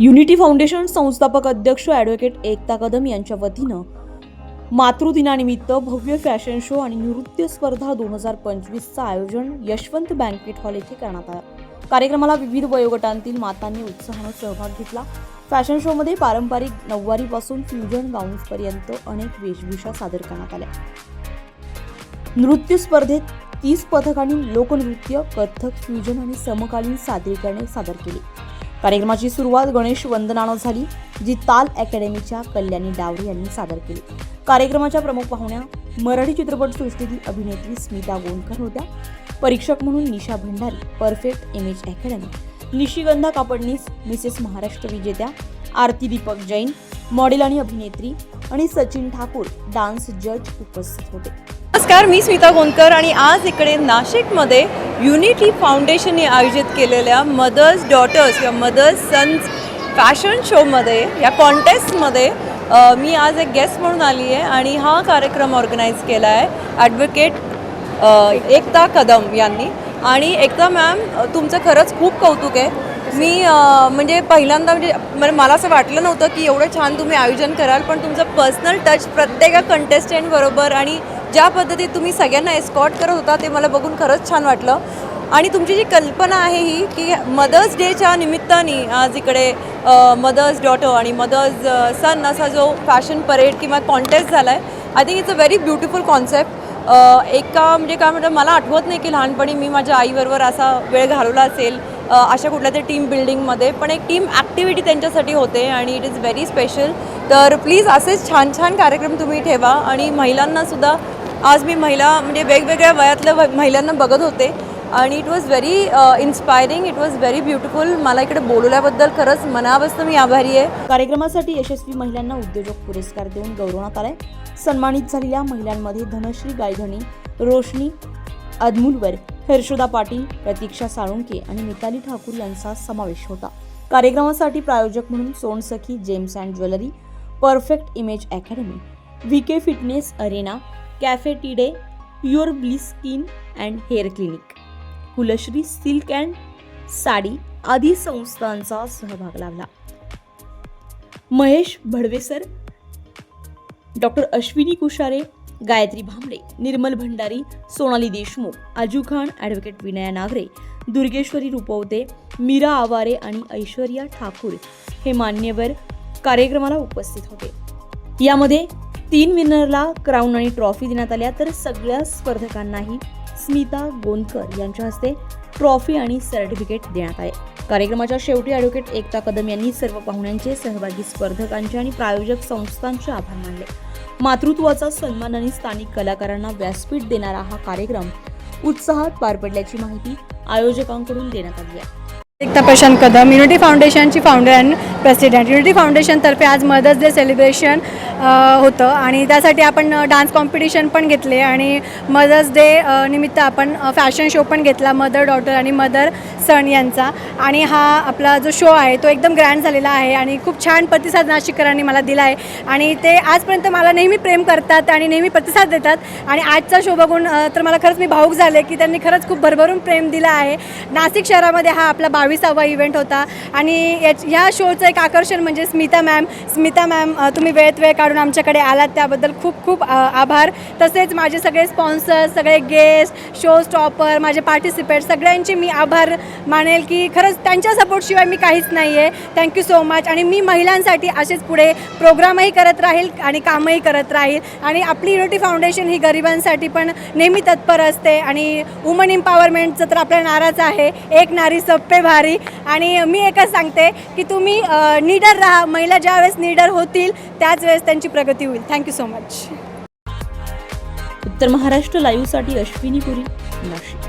Unity foundation संस्थापक अध्यक्ष advocate एकता कदम यांच्या वतीनं मातृदिनानिमित्त भव्य फॅशन शो आणि नृत्य स्पर्धा दोन हजार पंचवीसचं आयोजन यशवंत बँकेट हॉल येथे करण्यात आलं. कार्यक्रमाला विविध वयोगटांतील मातांनी उत्साहानं सहभाग घेतला. फॅशन शोमध्ये पारंपरिक नऊवारीपासून फ्युजन गाऊन्सपर्यंत अनेक वेशभूषा सादर करण्यात आल्या. नृत्य स्पर्धेत तीस पथकांनी लोकनृत्य कथ्थक फ्युजन आणि समकालीन सादरीकरणे सादर केली. कार्यक्रमाची सुरुवात गणेश वंदनानं झाली जी ताल अकॅडमीच्या कल्याणी डावरे यांनी सादर केली. कार्यक्रमाच्या प्रमुख पाहुण्या मराठी चित्रपटसृष्टीतील अभिनेत्री स्मिता गोंडकर होत्या. परीक्षक म्हणून Nisha Bhandari perfect image academy. Nishigandha Kapadnis Mrs Maharashtra विजेत्या आरती दीपक जैन मॉडेल आणि अभिनेत्री आणि सचिन ठाकूर डान्स जज उपस्थित होते. नमस्कार मी स्मिता गोंदकर आणि आज इकडे नाशिकमध्ये युनिटी फाउंडेशनने आयोजित केलेल्या मदर्स डॉटर्स किंवा मदर्स सन्स फॅशन शोमध्ये या कॉन्टेस्टमध्ये मी आज एक गेस्ट म्हणून आली आहे आणि हा कार्यक्रम ऑर्गनाईज केला आहे ॲडव्होकेट एकता कदम यांनी. आणि एकता मॅम तुमचं खरंच खूप कौतुक आहे. मी म्हणजे पहिल्यांदा म्हणजे म्हणजे मला असं वाटलं नव्हतं की एवढं छान तुम्ही आयोजन कराल पण तुमचं पर्सनल टच प्रत्येका कंटेस्टंटबरोबर आणि ज्या पद्धतीत तुम्ही सगळ्यांना एस्कॉट करत होता ते मला बघून खरंच छान वाटलं. आणि तुमची जी कल्पना आहे ही की मदर्स डेच्या निमित्ताने आज इकडे मदर्स डॉटर आणि मदर्स सन असा जो फॅशन परेड किंवा कॉन्टेस्ट झाला आहे I think it's a very beautiful concept एका म्हणजे काय म्हणतात मला आठवत नाही की लहानपणी मी माझ्या आईबरोबर असा वेळ घालवला असेल अशा कुठल्या तरी टीम बिल्डिंगमध्ये पण एक टीम ॲक्टिव्हिटी त्यांच्यासाठी होते आणि इट इज व्हेरी स्पेशल तर प्लीज असेच छान छान कार्यक्रम तुम्ही ठेवा आणि महिलांनासुद्धा आज मी महिला म्हणजे वेगवेगळ्या वयातल्या व- महिलांना बघत होते आणि it was very inspiring it was very beautiful मला इकडे बोलवल्याबद्दल खरंच मनापासून मी आभारी आहे. कार्यक्रमासाठी यशस्वी महिलांना उद्योजक पुरस्कार देऊन गौरवण्यात आलाय. सन्मानित झालेल्या महिलांमध्ये धनश्री गायधणी रोशनी अदमुलवर हर्षदा पाटील प्रतीक्षा साळुंके आणि मिताली ठाकूर यांचा समावेश होता. कार्यक्रमासाठी प्रायोजक म्हणून Sonsakhi gems and jewellery perfect image academy V K fitness arena cafe टिडे pure bliss skin and hair clinic. Kulshri silk and sari आदी संस्थांचा सहभाग लाभला. महेश भडवेसर डॉक्टर अश्विनी कुशारे गायत्री भांबळे निर्मल भंडारी सोनाली देशमुख आजू खान ॲडव्होकेट विनया नागरे दुर्गेश्वरी रुपवते मीरा आवारे आणि ऐश्वर्या ठाकूर हे मान्यवर कार्यक्रमाला उपस्थित होते. यामध्ये तीन विनरला क्राऊन आणि ट्रॉफी देण्यात आल्या तर सगळ्या स्पर्धकांनाही स्मिता गोंदकर यांच्या हस्ते ट्रॉफी आणि सर्टिफिकेट देण्यात आले. कार्यक्रमाच्या शेवटी ॲडव्होकेट एकता कदम यांनी सर्व पाहुण्यांचे सहभागी स्पर्धकांचे आणि प्रायोजक संस्थांचे आभार मानले. मातृत्वाचा सन्मान आणि स्थानिक कलाकारांना व्यासपीठ देणारा हा कार्यक्रम उत्साहात पार पडल्याची माहिती आयोजकांकडून देण्यात आली आहे. एकता प्रशांत कदम युनिटी फाउंडेशनची फाउंडर अँड प्रेसिडेंट युनिटी फाउंडेशनतर्फे आज मदर्स डे सेलिब्रेशन होतं. आणि त्यासाठी आपण डान्स कॉम्पिटिशन पण घेतले आणि मदर्स डे निमित्त आपण फॅशन शो पण घेतला मदर डॉटर आणि मदर सन यांचा. आणि हा आपला जो शो आहे तो एकदम ग्रँड झालेला आहे आणि खूप छान प्रतिसाद नाशिककरांनी मला दिला आहे आणि ते आजपर्यंत मला नेहमी प्रेम करतात आणि नेहमी प्रतिसाद देतात. आणि आजचा शो बघून तर मला खरंच मी भाऊक झाले की त्यांनी खरंच खूप भरभरून प्रेम दिलं आहे. नाशिक शहरामध्ये हा आपला बावीसावा इव्हेंट होता. आणि याच ह्या शोचं एक आकर्षण म्हणजे स्मिता मॅम स्मिता मॅम तुम्ही वेळेत वेळ काढून आमच्याकडे आलात. त्याबद्दल खूप खूप आभार. तसेच माझे सगळे स्पॉन्सर्स सगळे गेस्ट शो स्टॉपर माझे पार्टिसिपेट सगळ्यांचे मी आभार मानेल की खरंच त्यांच्या सपोर्टशिवाय मी काहीच नाही आहे थँक्यू सो मच आणि मी महिलांसाठी असेच पुढे प्रोग्रामही करत राहील आणि कामही करत राहील. आणि आपली युनिटी फाउंडेशन ही गरिबांसाठी पण नेहमी तत्पर असते. आणि वुमन एम्पॉवरमेंटचं तर आपल्या नाराच आहे. एक नारी सप्पे भारी आणि मी एकच सांगते की तुम्ही निडर राहा. महिला ज्यावेळेस निडर होतील त्याच वेळेस त्यांची प्रगती होईल. थँक्यू सो मच उत्तर महाराष्ट्र लाईव्हसाठी अश्विनी पुरी नाशिक.